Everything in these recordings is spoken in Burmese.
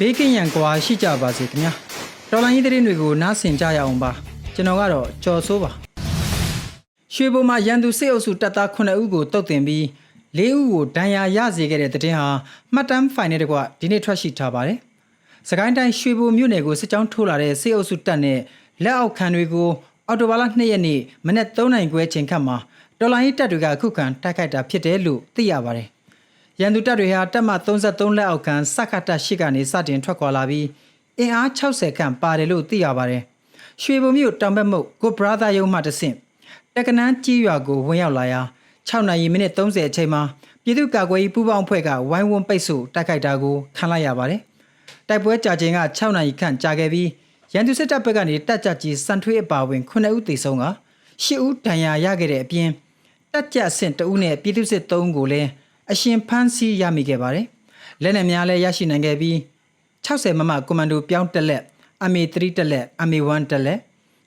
ဘေးကင်းရန်ကွာရှိကြပါစေခင်ဗျာတော်လိုင်းရေးသတင်းတွေကိုနားဆင်ကြရအောင်ပါကျွန်တော်ကတော့ကြော်စိုးပါရွှေဘုံမှာရန်သူစစ်အုပ်စုတပ်သား9ဦးကိုတုတ်တင်ပြီး၄ဦးကိုဒဏ်ရာရစေခဲ့တဲ့တဲ့တင်ဟာမှတ်တမ်းဖိုင်နဲ့တကွဒီနေ့ထွက်ရှိထားပါတယ်စကိုင်းတိုင်းရွှေဘုံမြို့နယ်ကိုစစ်ကြောင်းထိုးလာတဲ့စစ်အုပ်စုတပ်နဲ့လက်အောက်ခံတွေကိုအော်တိုဘာလ2ရက်နေ့မနက်3နိုင်ခွဲချိန်ခန့်မှာတော်လိုင်းရေးတပ်တွေကအခုခံတိုက်ခိုက်တာဖြစ်တယ်လို့သိရပါတယ် ရန်သူတပ်တွေဟာတပ်မ33လက်အောက်ခံစက္ကတရှိကနေစတင်ထွက်ခွာလာပြီးအင်အား60ခန့်ပါတယ်လို့သိရပါတယ်။ရွှေဘုံမြို့တောင်ဘက်မုတ်ကိုဘရာသာယုံမှတဆင့်တက္ကနန်းကြီးရွာကိုဝင်ရောက်လာရာ6နာရီမိနစ်30အချိန်မှာပြည်သူ့ကာကွယ်ရေးပူးပေါင်းအဖွဲ့ကဝိုင်းဝန်းပိတ်ဆို့တိုက်ခိုက်တာကိုခံလိုက်ရပါတယ်။တိုက်ပွဲကြာချိန်က6နာရီခန့်ကြာခဲ့ပြီးရန်သူစစ်တပ်ဘက်ကနေတပ်ကြကြီးစံထွေးအပါဝင်9ဦးသေဆုံးက10ဦးဒဏ်ရာရခဲ့တဲ့အပြင်တပ်ကြအဆင့်2ဦးနဲ့ပြည်သူ့စစ်3ဦးကိုလည်း အရှင်ဖမ်းဆီးရမိခဲ့ပါတယ်။လက်နက်များလည်းရရှိနိုင်ခဲ့ပြီး60မမကွန်မန်ဒိုပြောင်းတက်လက် MA3 တက်လက် MA1 တက်လက်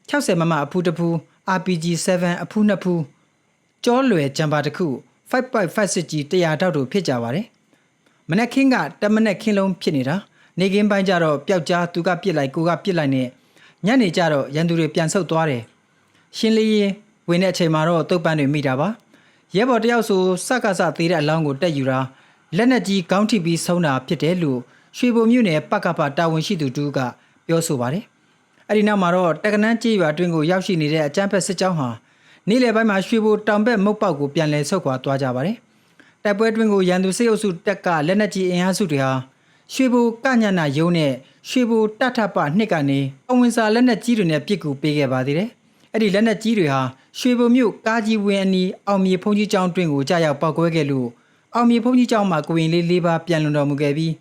60မမအဖူးတစ်ဖူး RPG7 အဖူးနှစ်ဖူးကြောလွယ်ဂျမ်ပါတစ်ခု5.56ကြီး100တောက်တို့ဖြစ်ကြပါတယ်။မနက်ခင်းကတမနက်ခင်းလုံးဖြစ်နေတာနေကင်းပိုင်းကျတော့ပျောက်ကြားသူကပြစ်လိုက်ကိုကပြစ်လိုက်နဲ့ညနေကျတော့ရန်သူတွေပြန်ဆုတ်သွားတယ်။ရှင်းလေးရင်ဝင်တဲ့အချိန်မှာတော့တုတ်ပန်းတွေမိတာပါ။ ရဲဘော်တယောက်ဆိုစက္ကစသေးတဲ့အလောင်းကိုတက်ယူတာလက်နက်ကြီးကောင်းထိပ်ပြီးဆုံးတာဖြစ်တယ်လို့ရွှေဘုံမြို့နယ်ပကပတာဝန်ရှိသူတူကပြောဆိုပါတယ်။အဲဒီနောက်မှာတော့တက္ကနန်းကြေးရွာတွင်းကိုရောက်ရှိနေတဲ့အကြမ်းဖက်စစ်ကြောင်းဟာနေ့လယ်ပိုင်းမှာရွှေဘိုတောင်ဘက်မုတ်ပေါက်ကိုပြန်လည်ဆုတ်ခွာသွားကြပါတယ်။တိုက်ပွဲတွင်းကိုရန်သူစစ်အုပ်စုတက်ကလက်နက်ကြီးအင်အားစုတွေဟာရွှေဘိုကညနာယုံနဲ့ရွှေဘိုတထပနှစ်ကနေအဝင်စာလက်နက်ကြီးတွေနဲ့ပစ်ကူပေးခဲ့ပါသေးတယ်။အဲ့ဒီလက်နက်ကြီးတွေဟာ ရွှေဘုံမြို့ကားကြီးဝင်းအနီးအောင်မြေဖုန်ကြီးကျောင်းတွင်းကိုကြာရောက်ပောက်ကွဲခဲ့လို့အောင်မြေဖုန်ကြီးကျောင်းမှာကိုရင်လေး၄ပါးပြန်လွန်တော်မူခဲ့ပြီး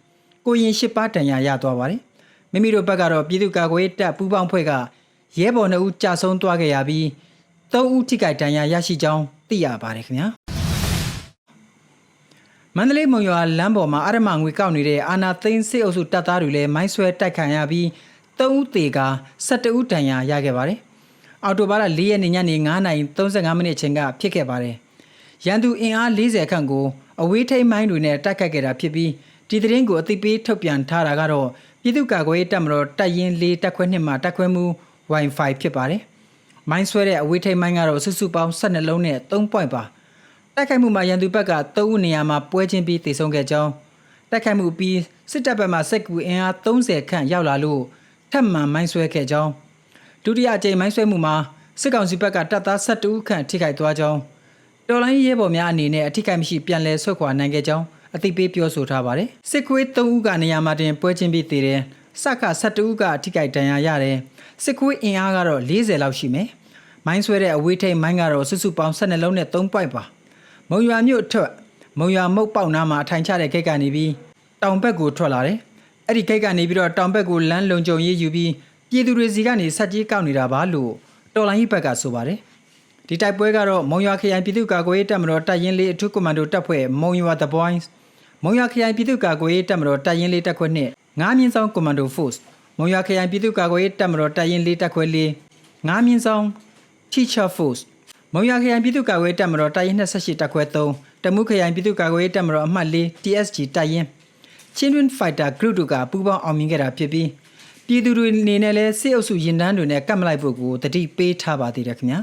ကိုရင်၈ပါးတန်ရာရသွားပါတယ်။မိမိတို့ဘက်ကတော့ပြည်သူ့ကာကွယ်ရေးတပ်ပူးပေါင်းဖွဲ့ကရဲဘော်နှစ်ဦးကြာဆုံးသွားခဲ့ရပြီးသုံးဦးထိခိုက်ဒဏ်ရာရရှိကြောင်းသိရပါတယ်ခင်ဗျာ။မန္တလေးမုံရွာလမ်းပေါ်မှာအရမငွေကောက်နေတဲ့အာနာသိန်းစစ်အုပ်စုတပ်သားတွေလည်းမိုင်းဆွဲတိုက်ခံရပြီး၃ဦးသေကာ၁၁ဦးဒဏ်ရာရခဲ့ပါတယ်။ အော်တိုဘားလ၄ရက်နေ့ညနေ9:35မိနစ်အချိန်ကဖြစ်ခဲ့ပါတယ်။ရန်သူအင်အား40ခန့်ကိုအဝေးထိန်မိုင်းတွေနဲ့တိုက်ခတ်ခဲ့တာဖြစ်ပြီးဒီသတင်းကိုအသိပေးထုတ်ပြန်ထားတာကတော့ပြည်သူ့ကာကွယ်ရေးတပ်မတော်တပ်ရင်း၄တပ်ခွဲ2မှာတပ်ခွဲမှု Wi-Fi ဖြစ်ပါတယ်။မိုင်းဆွဲတဲ့အဝေးထိန်မိုင်းကတော့စုစုပေါင်း12လုံးနဲ့3 point ပါ။တိုက်ခိုက်မှုမှာရန်သူဘက်က3ဦးနေရာမှာပွဲချင်းပြီးတေဆုံးခဲ့ကြောင်းတိုက်ခိုက်မှုပြီးစစ်တပ်ဘက်မှစက်ကူအင်အား30ခန့်ရောက်လာလို့ထပ်မံမိုင်းဆွဲခဲ့ကြောင်း ဒုတိယအကြိမ်မိုင်းဆွဲမှုမှာစစ်ကောင်စီဘက်ကတပ်သား12ဦးခန့်ထိခိုက်သွားကြောင်းတော်လိုင်းရဲဘော်များအနေနဲ့အထိခိုက်မရှိပြန်လည်ဆွတ်ခွာနိုင်ခဲ့ကြောင်းအသိပေးပြောဆိုထားပါတယ်စစ်ခွေး3ဦးကနေရာမှာတင်ပွဲချင်းပြီးတည်တယ်စက္က12ဦးကအထိခိုက်ဒဏ်ရာရတယ်စစ်ခွေးအင်အားကတော့40လောက်ရှိမယ်မိုင်းဆွဲတဲ့အဝေးထိန်မိုင်းကတော့စုစုပေါင်း12လုံးနဲ့3ပွိုက်ပါမုံရွာမြို့အထက်မုံရွာမုတ်ပေါက်နားမှာအထိုင်ချတဲ့ဂိတ်ကနေပြီးတောင်ဘက်ကိုထွက်လာတယ်အဲ့ဒီဂိတ်ကနေပြီးတော့တောင်ဘက်ကိုလမ်းလုံခြုံရေးယူပြီး ပြည်သူတွေစီကနေဆက်ကြီးကောက်နေတာပါလို့တော်လိုင်းကြီးဘက်ကဆိုပါတယ်ဒီတိုက်ပွဲကတော့မုံရွာခရိုင်ပြည်သူ့ကာကွယ်ရေးတပ်မတော်တပ်ရင်းလေးအထူးကွန်မန်ဒိုတပ်ဖွဲ့မုံရွာ The Boys မုံရွာခရိုင်ပြည်သူ့ကာကွယ်ရေးတပ်မတော်တပ်ရင်းလေးတပ်ခွဲနှင့်ငားမြင့်ဆောင်ကွန်မန်ဒို Force မုံရွာခရိုင်ပြည်သူ့ကာကွယ်ရေးတပ်မတော်တပ်ရင်းလေးတပ်ခွဲလေးငားမြင့်ဆောင် Teacher Force မုံရွာခရိုင်ပြည်သူ့ကာကွယ်ရေးတပ်မတော်တပ်ရင်း28တပ်ခွဲ3တမုခရိုင်ပြည်သူ့ကာကွယ်ရေးတပ်မတော်အမှတ်4 TSG တပ်ရင်း Children Fighter Group တို့ကပူးပေါင်းအောင်မြင်ခဲ့တာဖြစ်ပြီး ပြည်သူတွေအနေနဲ့လည်းစစ်အုပ်စုရင်တန်းတွေနဲ့ကတ်မလိုက်ဖို့ကိုတတိပေးထားပါသေးတယ်ခင်ဗျာ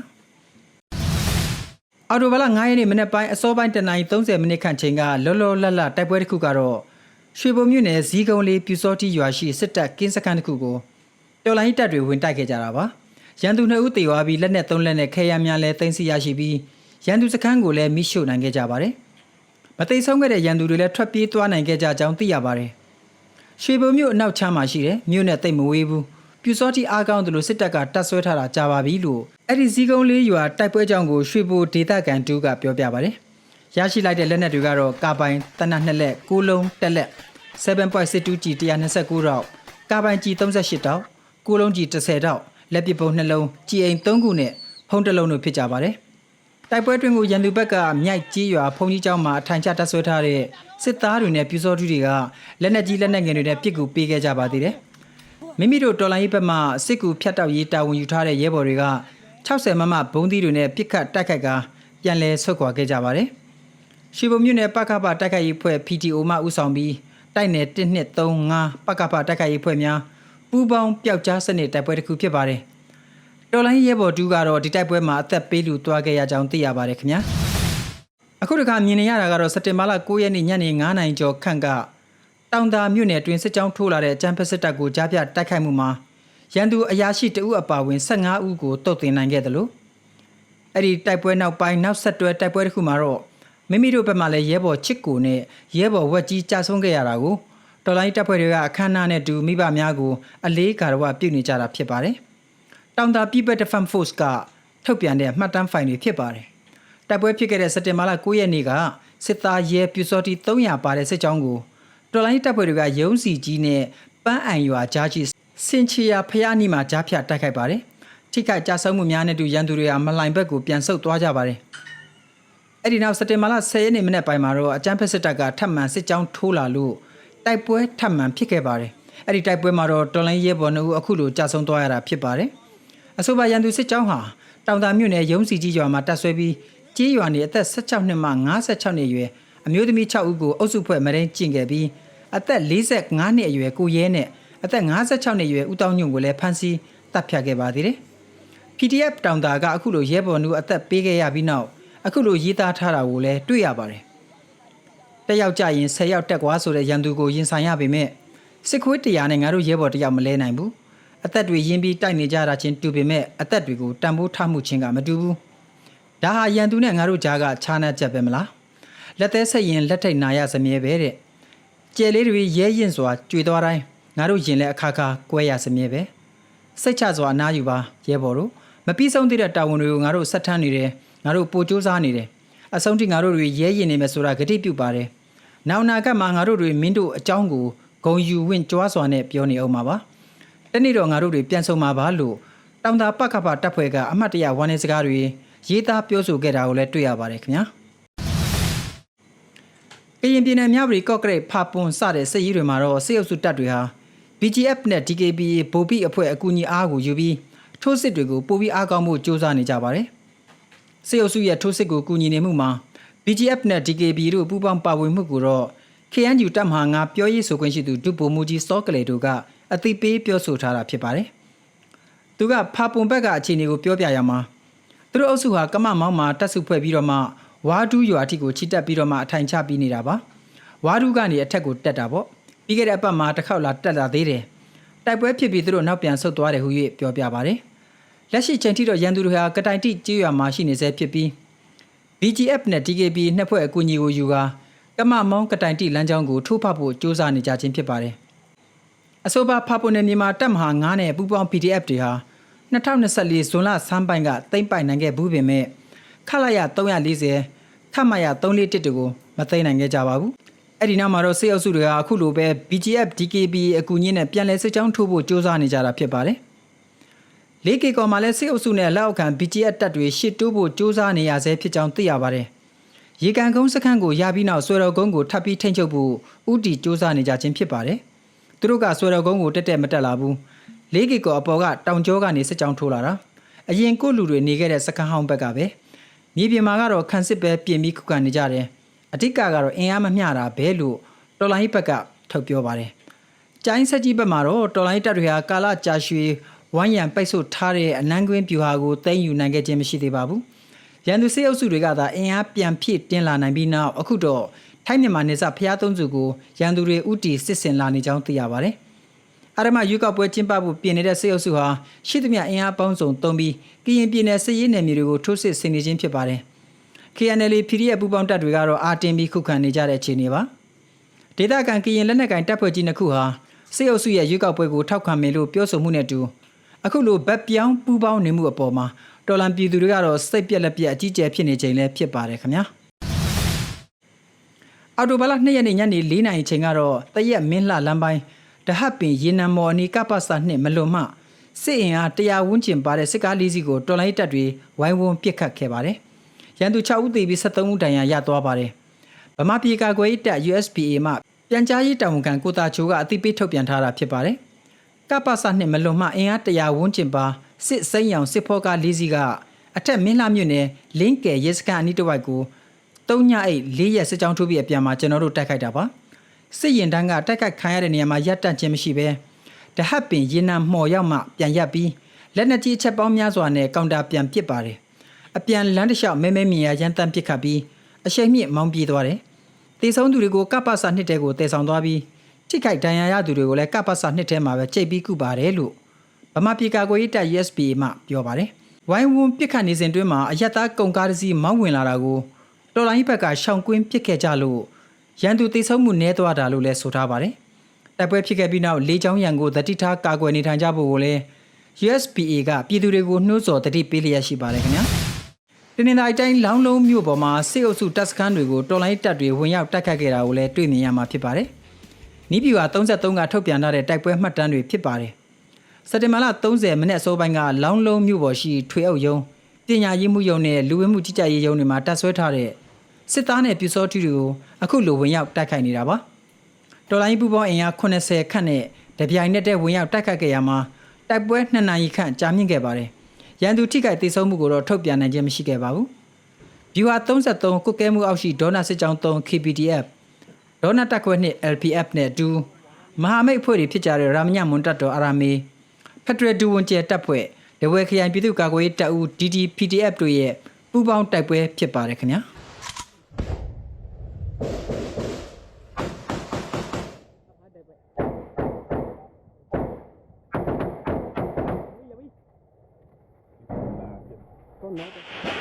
အော်တိုဘလာ9ရက်နေ့မနေ့ပိုင်းအစောပိုင်းတနင်္လာ30မိနစ်ခန့်ချိန်ကလောလောလတ်လတ်တိုက်ပွဲတစ်ခုကတော့ရွှေဘုံမြို့နယ်ဇီးကုန်းလေးပြူစောတိရွာရှိစစ်တပ်ကင်းစခန်းတစ်ခုကိုတော်လိုင်းတပ်တွေဝင်တိုက်ခဲ့ကြတာပါရန်သူနှစ်ဦးတေသွားပြီးလက်နက်သုံးလက်နဲ့ခဲယမ်းများလည်းတင်စီရရှိပြီးရန်သူစခန်းကိုလည်းမိရှို့နိုင်ခဲ့ကြပါတယ်မသိဆုံးခဲ့တဲ့ရန်သူတွေလည်းထွက်ပြေးသွားနိုင်ခဲ့ကြကြောင်းသိရပါတယ် ရွှေဘုံမြို့အနောက်ချမ်းမှာရှိတယ်မြို့နဲ့တိတ်မဝေးဘူးပြူစောတိအားကောင်းတယ်လို့စစ်တပ်ကတတ်ဆွဲထားတာကြာပါပြီလို့အဲ့ဒီစည်းကုန်းလေးရွာတိုက်ပွဲကြောင်းကိုရွှေဘိုဒေတာကန်တူးကပြောပြပါတယ်ရရှိလိုက်တဲ့လက်နက်တွေကတော့ကာပိုင်တနက်နှစ်လက်ကိုလုံးတက်လက်7.62 G 129တောက်ကာပိုင် G 38တောက်ကိုလုံး G 30တောက်လက်ပစ်ပုံနှလုံး G အိမ်3ခုနဲ့ဖုံးတစ်လုံးတို့ဖြစ်ကြပါတယ် တိုက်ပွဲတွင်ကိုရန်သူဘက်ကမြိုက်ကြီးရွာဖုန်ကြီးကျောင်းမှာအထိုင်ချတပ်ဆွဲထားတဲ့စစ်သားတွေနဲ့ပြူစောထူးတွေကလက်နက်ကြီးလက်နက်ငယ်တွေနဲ့ပစ်ကူပေးခဲ့ကြပါသေးတယ်။မိမိတို့တော်လိုင်းရေးဘက်မှစစ်ကူဖြတ်တောက်ရေးတာဝန်ယူထားတဲ့ရဲဘော်တွေက60မမဘုံသီးတွေနဲ့ပစ်ခတ်တိုက်ခိုက်ကပြန်လည်ဆုတ်ခွာခဲ့ကြပါတယ်။ရှီဘုံမြို့နယ်ပကပတိုက်ခိုက်ရေးဖွဲ့ PTO မှဦးဆောင်ပြီးတိုက်နယ်1235ပကပတိုက်ခိုက်ရေးဖွဲ့များပူးပေါင်းပျောက်ကြားစနစ်တိုက်ပွဲတစ်ခုဖြစ်ပါတယ် တော်လိုင်းရဲဘော်တူကတော့ဒီတိုက်ပွဲမှာအသက်ပေးလူသွားခဲ့ရကြောင်းသိရပါတယ်ခင်ဗျာအခုတခါမြင်နေရတာကတော့စက်တင်ဘာလ9ရက်နေ့ညနေ9:00နာရီကျော်ခန့်ကတောင်သာမြို့နယ်တွင်စစ်ကြောင်းထိုးလာတဲ့အကြမ်းဖက်စစ်တပ်ကိုကြားပြတိုက်ခိုက်မှုမှာရန်သူအရာရှိတအုပ်အပါအဝင်15ဦးကိုတုတ်တင်နိုင်ခဲ့တယ်လို့အဲ့ဒီတိုက်ပွဲနောက်ပိုင်းနောက်ဆက်တွဲတိုက်ပွဲတစ်ခုမှာတော့မိမိတို့ဘက်မှလည်းရဲဘော်ချစ်ကိုနဲ့ရဲဘော်ဝက်ကြီးကြာဆုံးခဲ့ရတာကိုတော်လိုင်းတပ်ဖွဲ့တွေကအခမ်းအနားနဲ့တူမိဘများကိုအလေးကာရဝပြုနေကြတာဖြစ်ပါတယ်။ တောင်တာ People Defense Force ကထုတ်ပြန်တဲ့မှတ်တမ်းဖိုင်တွေဖြစ်ပါတယ်။တိုက်ပွဲဖြစ်ခဲ့တဲ့စက်တင်ဘာလ9ရက်နေ့ကစစ်သားရဲပြူစောတီ300ပါတဲ့စစ်ကြောင်းကိုတော်လိုင်းတပ်ဖွဲ့တွေကရုံးစီကြီးနဲ့ပန်းအံရွာကြားကြီးစင်ချီယာဖျားနီမှာကြားဖြတ်တိုက်ခိုက်ပါတယ်။ထိခိုက်ကြဆုံးမှုများနဲ့တူရန်သူတွေကမလိုင်ဘက်ကိုပြန်ဆုတ်သွားကြပါတယ်။အဲ့ဒီနောက်စက်တင်ဘာလ10ရက်နေ့မနေ့ပိုင်းမှာတော့အကြမ်းဖက်စစ်တပ်ကထပ်မံစစ်ကြောင်းထိုးလာလို့တိုက်ပွဲထပ်မံဖြစ်ခဲ့ပါတယ်။အဲ့ဒီတိုက်ပွဲမှာတော့တော်လိုင်းရဲဘော်နှုတ်အခုလိုကြာဆုံးသွားရတာဖြစ်ပါတယ်။ အဆိုပါရန်သူစစ်ကြောင်းဟာတောင်တာမြို့နယ်ရုံးစီကြီးရွာမှာတပ်ဆွဲပြီးကြေးရွာနေအသက်16နှစ်မှ56နှစ်အရွယ်အမျိုးသမီး6ဦးကိုအုပ်စုဖွဲ့မရင်ကျင့်ခဲ့ပြီးအသက်45နှစ်အရွယ်ကိုရဲနဲ့အသက်56နှစ်အရွယ်ဦးတောင်းညွန့်ကိုလည်းဖမ်းဆီးတပ်ဖြတ်ခဲ့ပါသေးတယ်။ PDF တောင်တာကအခုလိုရဲဘော်နှုတ်အသက်ပေးခဲ့ရပြီးနောက်အခုလိုရေးသားထားတာကိုလည်းတွေ့ရပါတယ်။တက်ရောက်ကြရင်10ရောက်တက်ကွာဆိုတဲ့ရန်သူကိုရင်ဆိုင်ရပေမဲ့စစ်ခွေးတရားနဲ့ငါတို့ရဲဘော်တယောက်မလဲနိုင်ဘူး။ အသက်တွေရင်းပြီးတိုက်နေကြတာချင်းတူပေမဲ့အသက်တွေကိုတန်ဖိုးထားမှုချင်းကမတူဘူး။ဒါဟာရန်သူနဲ့ငါတို့ကြားကခြားနာချက်ပဲမလား။လက်သေးဆက်ရင်လက်ထိတ်နာရစမြဲပဲတဲ့။ကျဲလေးတွေရဲရင်စွာကြွေသွားတိုင်းငါတို့ရင်လဲအခါခါကွဲရစမြဲပဲ။စိတ်ချစွာအနားယူပါရဲဘော်တို့မပြီးဆုံးသေးတဲ့တာဝန်တွေကိုငါတို့ဆက်ထမ်းနေတယ်ငါတို့ပိုစူးစမ်းနေတယ်အဆုံးထိငါတို့တွေရဲရင်နေမယ်ဆိုတာဂတိပြုပါတယ်နောင်နာကမှာငါတို့တွေမင်းတို့အကြောင်းကိုဂုံယူဝင့်ကြွားစွာနဲ့ပြောနေအောင်ပါပါ တနေ့တော့ငါတို့တွေပြန်ဆုံမှာပါလို့တောင်တာပကပတပ်ဖွဲ့ကအမတ်တရဝမ်းနေစကားတွေရေးသားပြောဆိုခဲ့တာကိုလည်းတွေ့ရပါတယ်ခင်ဗျာကရင်ပြည်နယ်မြဝတီကော့ကရိတ်ဖာပွန်စတဲ့စစ်ရေးတွေမှာတော့စစ်အုပ်စုတပ်တွေဟာ BGF နဲ့ DKBA ဗိုလ်ပိအဖွဲ့အကူအညီအားကိုယူပြီးထိုးစစ်တွေကိုပိုပြီးအားကောင်းဖို့စ조사နေကြပါတယ်။စစ်အုပ်စုရဲ့ထိုးစစ်ကိုကူညီနေမှုမှာ BGF နဲ့ DKB တို့ပူးပေါင်းပါဝင်မှုကိုတော့ KNU တပ်မဟာငါပြောရေးဆိုခွင့်ရှိသူဒုဗိုလ်မှူးကြီးစောကလေတို့က အသိပေးပြောဆိုထားတာဖြစ်ပါတယ်။သူကဖာပွန်ဘက်ကအခြေအနေကိုပြောပြရမှာသူတို့အုပ်စုဟာကမမောင်းမှာတက်စုဖွဲ့ပြီးတော့မှဝါဒူးရွာထိကိုချီတက်ပြီးတော့မှအထိုင်ချပြီးနေတာပါ။ဝါဒူးကနေအထက်ကိုတက်တာပေါ့။ပြီးခဲ့တဲ့အပတ်မှာတစ်ခေါက်လာတက်လာသေးတယ်။တိုက်ပွဲဖြစ်ပြီးသူတို့နောက်ပြန်ဆုတ်သွားတယ်ဟု၍ပြောပြပါတယ်။လက်ရှိချိန်ထိတော့ရန်သူတွေဟာကတိုင်တိကြေးရွာမှာရှိနေဆဲဖြစ်ပြီး BGF နဲ့ DKB နှစ်ဖွဲ့အကူအညီကိုယူကာကမမောင်းကတိုင်တိလမ်းကြောင်းကိုထိုးဖောက်ဖို့စ조사နေကြခြင်းဖြစ်ပါတယ်။ အဆိုပါဖာပွန်နယ်မြေမှာတပ်မဟာ9နဲ့ပူးပေါင်း PDF တွေဟာ2024ဇွန်လဆန်းပိုင်းကတိမ့်ပိုင်နိုင်ခဲ့ဘူးပေမဲ့ခလာရ340ခမရ341တို့ကိုမသိမ်းနိုင်ခဲ့ကြပါဘူး။အဲ့ဒီနောက်မှာတော့စေအုပ်စုတွေကအခုလိုပဲ BGF DKB အကူအညီနဲ့ပြန်လည်စစ်ကြောင်းထိုးဖို့စ조사နေကြတာဖြစ်ပါတယ်။လေးကေကော်မှာလည်းစေအုပ်စုနဲ့လက်အောက်ခံ BGF တပ်တွေရှစ်တိုးဖို့စ조사နေရဆဲဖြစ်ကြောင်းသိရပါတယ်။ရေကန်ကုန်းစခန်းကိုရပြီးနောက်ဆွေတော်ကုန်းကိုထပ်ပြီးထိန်းချုပ်ဖို့ဥတီစ조사နေကြခြင်းဖြစ်ပါတယ်။ သူတို့ကဆွေတော်ကုန်းကိုတက်တက်မတက်လာဘူး။လေးကေကော်အပေါ်ကတောင်ကျောကနေစစ်ကြောင်းထိုးလာတာ။အရင်ကိုလူတွေနေခဲ့တဲ့စခန်းဟောင်းဘက်ကပဲ။မြေပြင်မှာကတော့ခန်းစစ်ပဲပြင်ပြီးခုခံနေကြတယ်။အဓိကကတော့အင်အားမမျှတာပဲလို့တော်လိုင်းဘက်ကထုတ်ပြောပါတယ်။ကျိုင်းဆက်ကြီးဘက်မှာတော့တော်လိုင်းတပ်တွေဟာကာလကြာရှည်ဝိုင်းရံပိတ်ဆို့ထားတဲ့အနန်းကွင်းပြူဟာကိုသိမ်းယူနိုင်ခဲ့ခြင်းမရှိသေးပါဘူး။ရန်သူစစ်အုပ်စုတွေကသာအင်အားပြန်ဖြည့်တင်းလာနိုင်ပြီးနောက်အခုတော့ ထိုင်းမြန်မာနယ်စပ်ဖျားသုံးစုကိုရန်သူတွေဥတီစစ်ဆင်လာနေကြောင်းသိရပါတယ်။အာရမရွေးကောက်ပွဲကျင်းပဖို့ပြင်နေတဲ့စစ်အုပ်စုဟာရှိသမျှအင်အားပေါင်းစုံသုံးပြီးကရင်ပြည်နယ်စစ်ရေးနယ်မြေတွေကိုထိုးစစ်ဆင်နေခြင်းဖြစ်ပါတယ်။ KNL PDF ပူးပေါင်းတပ်တွေကတော့အာတင်ပြီးခုခံနေကြတဲ့အခြေအနေပါ။ဒေသခံကရင်လက်နက်ကင်တပ်ဖွဲ့ကြီးနှစ်ခုဟာစစ်အုပ်စုရဲ့ရွေးကောက်ပွဲကိုထောက်ခံမယ်လို့ပြောဆိုမှုနဲ့တူအခုလိုဗက်ပြောင်းပူးပေါင်းနေမှုအပေါ်မှာတော်လန်ပြည်သူတွေကတော့စိတ်ပြက်လက်ပြက်အကြီးကျယ်ဖြစ်နေချိန်လည်းဖြစ်ပါတယ်ခင်ဗျာ အော်တိုဘလာ2ရက်နေ့ညနေ4နာရီချိန်ကတော့တရက်မင်းလှလမ်းပိုင်းတဟတ်ပင်ရေနံမော်အနီကပ္ပစာနှစ်မလွန်မှစစ်အင်အားတရားဝန်းကျင်ပါတဲ့စစ်ကားလေးစီးကိုတော်လိုင်းတပ်တွေဝိုင်းဝန်းပစ်ခတ်ခဲ့ပါတယ်ရန်သူ6ဦးသေပြီး73ဦးဒဏ်ရာရသွားပါတယ်ဗမာပြည်ကာကွယ်ရေးတပ် USPA မှပြန်ကြားရေးတာဝန်ခံကိုတာချိုကအသိပေးထုတ်ပြန်ထားတာဖြစ်ပါတယ်ကပ္ပစာနှစ်မလွန်မှအင်အားတရားဝန်းကျင်ပါစစ်စိမ်းရောင်စစ်ဖောကားလေးစီးကအထက်မင်းလှမြို့နယ်လင်းကယ်ရဲစခန်းအနီးတစ်ဝိုက်ကို တုံးညအိတ်၄ရက်စစ်ကြောင်းထိုးပြီးအပြန်မှာကျွန်တော်တို့တိုက်ခိုက်တာပါစစ်ရင်တန်းကတိုက်ခိုက်ခံရတဲ့နေရာမှာရပ်တန့်ခြင်းမရှိဘဲတဟတ်ပင်ရင်နံမှော်ရောက်မှပြန်ရပ်ပြီးလက်နက်ကြီးအချက်ပေါင်းများစွာနဲ့ကောင်တာပြန်ပစ်ပါတယ်အပြန်လမ်းတစ်လျှောက်မဲမဲမြင်ရရန်တမ်းပစ်ခတ်ပြီးအရှိန်မြင့်မောင်းပြေးသွားတယ်တေဆုံးသူတွေကိုကပ္ပစာနှစ်တဲကိုတည်ဆောင်သွားပြီးထိခိုက်ဒဏ်ရာရသူတွေကိုလည်းကပ္ပစာနှစ်ထဲမှာပဲကြိတ်ပြီးကုပါတယ်လို့ဗမာပြည်ကာကွယ်ရေးတပ် USPA မှပြောပါတယ်ဝိုင်းဝန်းပစ်ခတ်နေစဉ်တွင်းမှာအရက်သားကုန်ကားတစ်စီးမောင်းဝင်လာတာကို တော်လိုင်းဘက်ကရှောင်ကွင်းပစ်ခဲ့ကြလို့ရန်သူတေဆုံးမှုနည်းသွားတာလို့လည်းဆိုထားပါတယ်တိုက်ပွဲဖြစ်ခဲ့ပြီးနောက်လေးချောင်းရန်ကိုတတိထားကာကွယ်နေထိုင်ကြဖို့ကိုလည်း USPA ကပြည်သူတွေကိုနှိုးဆော်တတိပေးလျက်ရှိပါတယ်ခင်ဗျာတနင်္လာရီတိုင်းလောင်းလုံးမြို့ပေါ်မှာစစ်အုပ်စုတပ်စခန်းတွေကိုတော်လိုင်းတပ်တွေဝင်ရောက်တိုက်ခတ်ခဲ့တာကိုလည်းတွေ့မြင်ရမှာဖြစ်ပါတယ်နီးပြူဟာ33ကထုတ်ပြန်ထားတဲ့တိုက်ပွဲမှတ်တမ်းတွေဖြစ်ပါတယ်စက်တင်ဘာလ30မိနစ်အစောပိုင်းကလောင်းလုံးမြို့ပေါ်ရှိထွေအုပ်ရုံးပညာရေးမှုရုံးနဲ့လူဝင်မှုကြီးကြပ်ရေးရုံးတွေမှာတပ်ဆွဲထားတဲ့ စစ်သားနဲ့ပြူစောထီတွေကိုအခုလိုဝင်ရောက်တိုက်ခိုက်နေတာပါတော်လိုင်းပူပေါင်းအင်အား80ခန့်နဲ့တပြိုင်နက်တည်းဝင်ရောက်တိုက်ခတ်ခဲ့ရမှာတိုက်ပွဲ2နာရီခန့်ကြာမြင့်ခဲ့ပါတယ်။ရန်သူထိခိုက်ဒေဆုံးမှုကိုတော့ထုတ်ပြန်နိုင်ခြင်းမရှိခဲ့ပါဘူး။ဗျူဟာ33ကုတ်ကဲမှုအောက်ရှိဒေါနာစစ်ကြောင်း3 KPDF ဒေါနာတက်ခွဲနှင့် LPF နဲ့အတူမဟာမိတ်အဖွဲ့တွေဖြစ်ကြတဲ့ရာမညမွန်တပ်တော်အာရာမေဖက်ဒရယ်ဒူဝန်ကျဲတပ်ဖွဲ့ဒဝဲခရိုင်ပြည်သူ့ကာကွယ်ရေးတပ်ဦး DDPDF တို့ရဲ့ပူးပေါင်းတိုက်ပွဲဖြစ်ပါတယ်ခင်ဗျာ။ ဆွဲ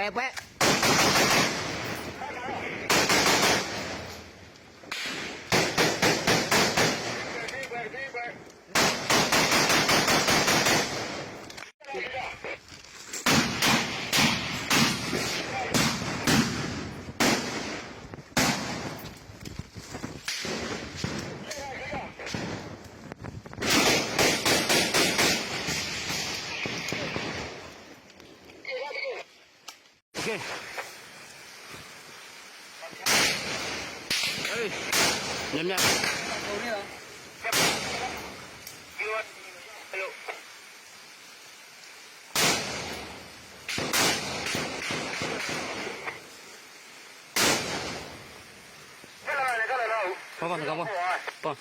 แปะแปะ Nhâm nhâm. Không, không, không, không.